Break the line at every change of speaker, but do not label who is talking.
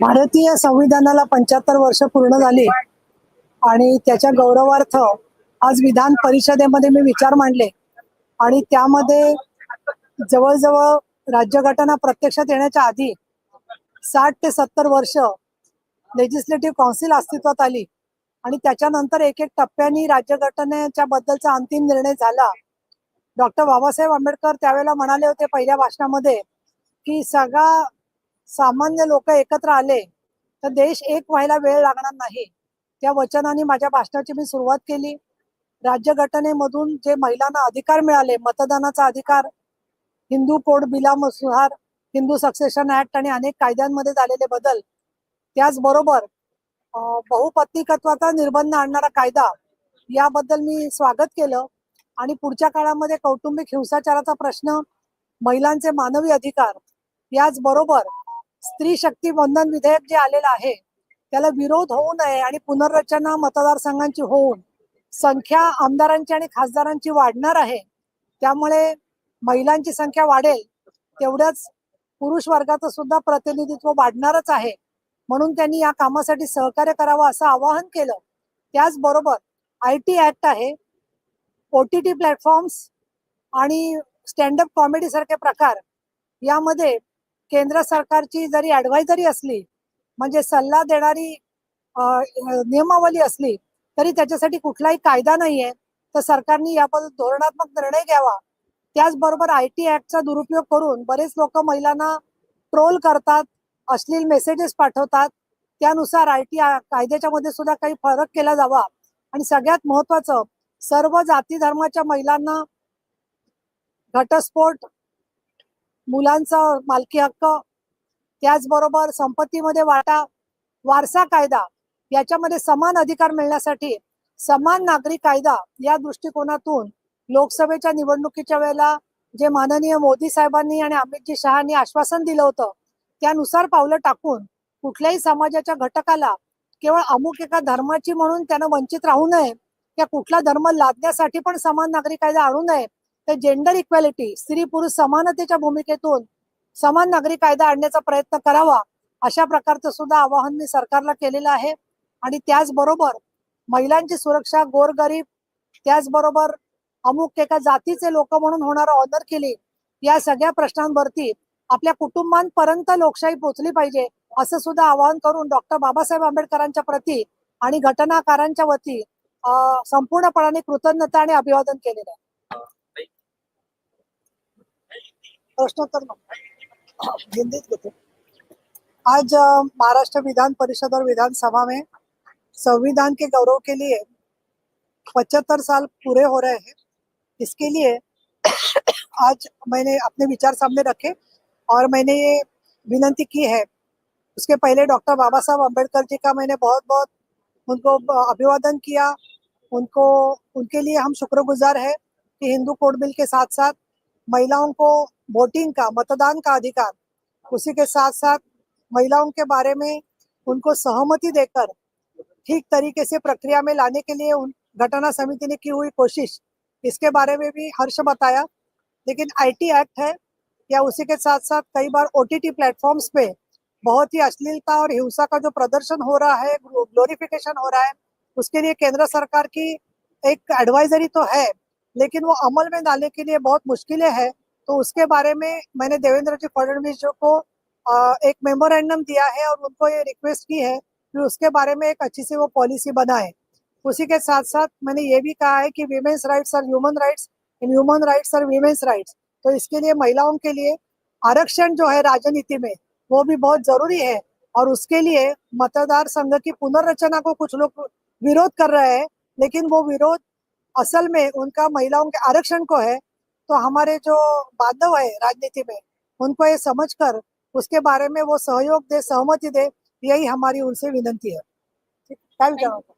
भारतीय संविधानाला पंच्याहत्तर वर्ष पूर्ण झाली. आणि त्याच्या गौरवार्थ आज विधान परिषदेमध्ये मी विचार मांडले. आणि त्यामध्ये जवळजवळ राज्यघटना प्रत्यक्षात येण्याच्या आधी साठ ते सत्तर वर्ष लेजिस्लेटिव्ह काउन्सिल अस्तित्वात आली. आणि त्याच्यानंतर एक एक टप्प्यानी राज्यघटनेच्या बद्दलचा अंतिम निर्णय झाला. डॉक्टर बाबासाहेब आंबेडकर त्यावेळेला म्हणाले होते पहिल्या भाषणामध्ये की सगळा सामान्य लोक एकत्र आले तर देश एक व्हायला वेळ लागणार नाही. त्या वचनाने माझ्या भाषणाची मी सुरुवात केली. राज्यघटनेमधून जे महिलांना अधिकार मिळाले मतदानाचा अधिकार हिंदू कोड बिलानुसार हिंदू सक्सेशन ऍक्ट आणि अनेक कायद्यांमध्ये झालेले बदल त्याचबरोबर बहुपत्नीकत्वाचा निर्बंध आणणारा कायदा याबद्दल मी स्वागत केलं. आणि पुढच्या काळामध्ये कौटुंबिक हिंसाचाराचा प्रश्न महिलांचे मानवी अधिकार याचबरोबर स्त्री शक्ती बंधन विधेयक जे आलेलं आहे त्याला विरोध होऊ नये आणि पुनर्रचना मतदारसंघांची होऊन संख्या आमदारांची आणि खासदारांची वाढणार आहे त्यामुळे महिलांची संख्या वाढेल तेवढ्याच पुरुष वर्गाचं सुद्धा प्रतिनिधित्व वाढणारच आहे. म्हणून त्यांनी या कामासाठी सहकार्य करावं असं आवाहन केलं. त्याचबरोबर आय टी ऍक्ट आहे ओ टी टी प्लॅटफॉर्म्स आणि स्टँडअप कॉमेडी सारखे प्रकार यामध्ये केंद्र सरकारची जरी ॲडवायझरी असली म्हणजे सल्ला देणारी नियमावली असली तरी त्याच्यासाठी कुठलाही कायदा नाहीये. तर सरकारने याबद्दल धोरणात्मक निर्णय घ्यावा. त्याचबरोबर आय टी ऍक्टचा दुरुपयोग करून बरेच लोक महिलांना ट्रोल करतात अश्लील मेसेजेस पाठवतात. त्यानुसार आय टी कायद्याच्या मध्ये सुद्धा काही फरक केला जावा. आणि सगळ्यात महत्वाचं सर्व जाती धर्माच्या महिलांना घटस्फोट मुलांचा मालकी हक्क त्याचबरोबर संपत्तीमध्ये वाटा वारसा कायदा याच्यामध्ये समान अधिकार मिळण्यासाठी समान नागरी कायदा या दृष्टिकोनातून लोकसभेच्या निवडणुकीच्या वेळेला जे माननीय मोदी साहेबांनी आणि अमितजी शहानी आश्वासन दिलं होतं त्यानुसार पावलं टाकून कुठल्याही समाजाच्या घटकाला केवळ अमुक एका धर्माची म्हणून त्यानं वंचित राहू नये त्या कुठला धर्म लादण्यासाठी पण समान नागरी कायदा आणू नये तर जेंडर इक्वॅलिटी स्त्री पुरुष समानतेच्या भूमिकेतून समान नागरी कायदा आणण्याचा प्रयत्न करावा अशा प्रकारचं सुद्धा आवाहन मी सरकारला केलेलं आहे. आणि त्याचबरोबर महिलांची सुरक्षा गोरगरीब त्याचबरोबर अमुक एका जातीचे लोक म्हणून होणारं ऑनर केली या सगळ्या प्रश्नांवरती आपल्या कुटुंबांपर्यंत लोकशाही पोहोचली पाहिजे असं सुद्धा आवाहन करून डॉक्टर बाबासाहेब आंबेडकरांच्या प्रती आणि घटनाकारांच्या वती संपूर्णपणाने कृतज्ञता आणि अभिवादन केलेलं आहे. प्रश्नोत्तर घेते. आज महाराष्ट्र विधान परिषद और विधानसभा में संविधान के गौरव के लिए पचहत्तर साल पूरे हो रहे हैं। इसके लिए आज मैंने अपने विचार सामने रखे और मैंने ये विनंती की है। उसके पहले डॉक्टर बाबा साहब अंबेडकर जी का मैंने बहुत बहुत उनको अभिवादन किया। उनको, उनके लिए हम शुक्रगुजार है कि हिंदू कोड बिल के साथ साथ महिलाओं को वोटिंग का, मतदान का अधिकार। उसी के साथ साथ महिलाओं के बारे में उनको सहमति देकर ठीक तरीके से प्रक्रिया में लाने के लिए उन घटना समिति ने की हुई कोशिश। इसके बारे में भी हर्ष बताया। लेकिन आईटी एक्ट है, या उसी के साथ साथ कई बार ओटीटी प्लेटफॉर्म्स पे बहुत ही अश्लीलता और हिंसा का जो प्रदर्शन हो रहा है ग्लोरिफिकेशन हो रहा है, उसके लिए केंद्र सरकार की एक एडवाइजरी तो है। लेकिन वो अमल में डालने के लिए बहुत मुश्किलें हैं। तो उसके बारे में मैंने देवेंद्र जी फडणवीस जी को एक मेमोरेंडम दिया है और उनको ये रिक्वेस्ट की है कि उसके बारे में एक अच्छी सी वो पॉलिसी बनाए। उसी के साथ साथ मैंने ये भी कहा है कि women's rights are human rights in human rights are women's rights तो इसके लिए महिलाओं के लिए आरक्षण जो है राजनीति में, वो भी बहुत ज़रूरी है। और उसके लिए मतदार संघ की पुनर्रचना को कुछ लोग विरोध कर रहे हैं, लेकिन वो विरोध असल में उनका महिलाओं के आरक्षण को है तो हमारे जो बांधव है राजनीति में उनको ये समझ कर उसके बारे में वो सहयोग दे सहमति दे यही हमारी उनसे विनंती है क्या विचार होता?